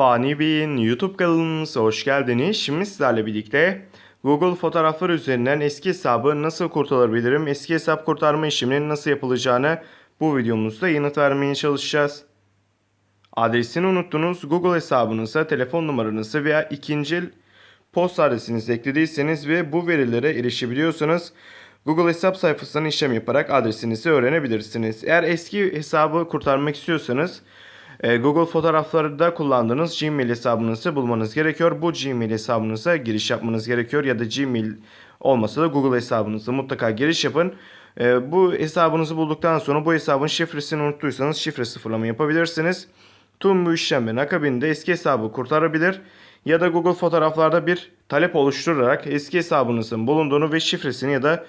Fani Bey'in YouTube kanalımıza hoş geldiniz. Şimdi sizlerle birlikte Google fotoğraflar üzerinden eski hesabı nasıl kurtarabilirim, eski hesap kurtarma işleminin nasıl yapılacağını bu videomuzda yanıt vermeye çalışacağız. Adresini unuttunuz. Google hesabınıza telefon numaranızı veya ikinci posta adresinizi eklediyseniz ve bu verilere erişebiliyorsanız Google hesap sayfasından işlem yaparak adresinizi öğrenebilirsiniz. Eğer eski hesabı kurtarmak istiyorsanız Google fotoğraflarda kullandığınız Gmail hesabınızı bulmanız gerekiyor. Bu Gmail hesabınıza giriş yapmanız gerekiyor ya da Gmail olmasa da Google hesabınıza mutlaka giriş yapın. E, Bu hesabınızı bulduktan sonra bu hesabın şifresini unuttuysanız şifre sıfırlama yapabilirsiniz. Tüm bu işlemlerin akabinde eski hesabı kurtarabilir ya da Google fotoğraflarda bir talep oluşturarak eski hesabınızın bulunduğunu ve şifresini ya da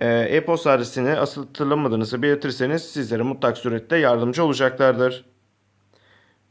e, e-posta adresini asıl hatırlamadığınızı belirtirseniz sizlere mutlak surette yardımcı olacaklardır.